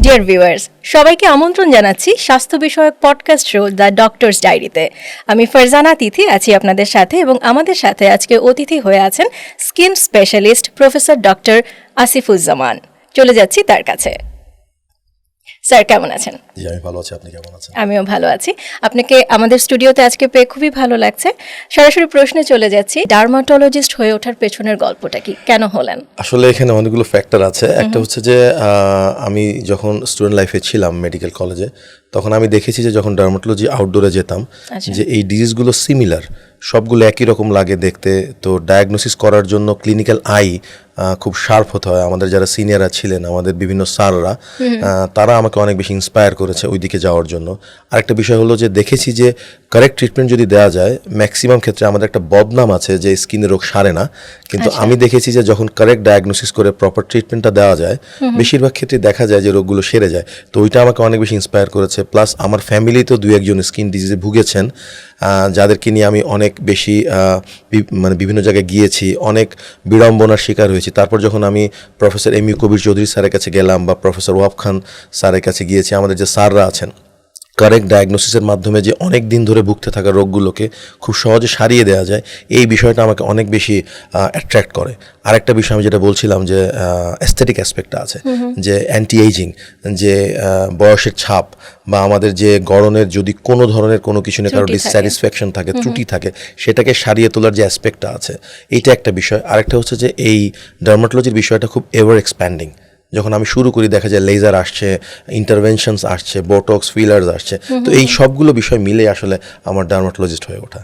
Dear viewers সবাইকে আমন্ত্রণ জানাচ্ছি স্বাস্থ্য বিষয়ক পডকাস্ট শো দ্য ডক্টরস ডায়েরিতে আমি ফারজানা তিথি, আছি আপনাদের সাথে এবং আমাদের সাথে আজকে অতিথি হয়ে আছেন skin specialist professor doctor Asifuzzaman. চলে যাচ্ছি তার কাছে। স্যার কেমন আছেন? জি আমি ভালো আছি। আপনি কেমন আছেন? আমিও ভালো আছি। আপনাকে আমাদের স্টুডিওতে আজকে পেয়ে খুবই ভালো লাগছে। সরাসরি প্রশ্নে চলে যাচ্ছি ডার্মাটোলজিস্ট হয়ে ওঠার পেছনের গল্পটা কি? কেন হলেন? আসলে এখানে অনেকগুলো ফ্যাক্টর আছে। একটা হচ্ছে যে আমি যখন স্টুডেন্ট লাইফে ছিলাম মেডিকেল কলেজে তখন আমি দেখেছি যে যখন ডার্মাটোলজি আউটডোরে যেতাম যে এই ডিজিজগুলো সিমিলার সবগুলো একই রকম লাগে দেখতে। তো ডায়াগনোসিস করার জন্য ক্লিনিক্যাল আই খুব শার্প হতে হয়। আমাদের যারা সিনিয়ররা ছিলেন আমাদের বিভিন্ন স্যাররা তারা আমাকে অনেক বেশি ইন্সপায়ার করেছে ওই দিকে যাওয়ার জন্য। আরেকটা বিষয় হলো যে দেখেছি যে কারেক্ট ট্রিটমেন্ট যদি দেওয়া যায় ম্যাক্সিমাম ক্ষেত্রে আমাদের একটা বদনাম আছে যে স্কিনের রোগ সারে না। কিন্তু আমি দেখেছি যে যখন কারেক্ট ডায়াগনোসিস করে প্রপার ট্রিটমেন্টটা দেওয়া যায় বেশিরভাগ ক্ষেত্রে দেখা যায় যে রোগগুলো সেরে যায়। তো ওইটা আমাকে অনেক বেশি ইন্সপায়ার করেছে। প্লাস আমার ফ্যামিলিতেও দু একজন স্কিন ডিজিজে ভুগেছেন। যাদেরকে নিয়ে আমি অনেক বেশি মানে বিভিন্ন জায়গায় গিয়েছি। অনেক বিড়ম্বনার শিকার হয়েছি। তারপর যখন আমি professor M U Kabir Chowdhury স্যারের কাছে গেলাম বা প্রফেসর ওয়াব খান স্যারের কাছে গিয়েছি, আমাদের যে স্যাররা আছেন কারেক্ট ডায়াগনোসিসের মাধ্যমে যে অনেক দিন ধরে ভুগতে থাকা রোগগুলোকে খুব সহজে সারিয়ে দেওয়া যায় এই বিষয়টা আমাকে অনেক বেশি অ্যাট্রাক্ট করে। আরেকটা বিষয় আমি যেটা বলছিলাম যে অ্যাস্থেটিক অ্যাসপেক্টটা আছে যে অ্যান্টি এইজিং যে বয়সের ছাপ বা আমাদের যে গড়নের যদি কোনো ধরনের কোনো কিছু নিয়ে কারও। ডিসস্যাটিসফ্যাকশন থাকে। ত্রুটি থাকে সেটাকে সারিয়ে তোলার যে অ্যাসপেক্টটা আছে এইটা একটা বিষয়। আরেকটা হচ্ছে যে এই ডার্মাটোলজির বিষয়টা খুব এভার এক্সপ্যান্ডিং যখন আমি শুরু করি, দেখা যায় লেজার আসছে ইন্টারভেনশনস আসছে বোটক্স ফিলার্স আসছে। তো এই সবগুলো বিষয় মিলে আসলে আমার ডার্মাটোলজিস্ট হয়ে ওঠা।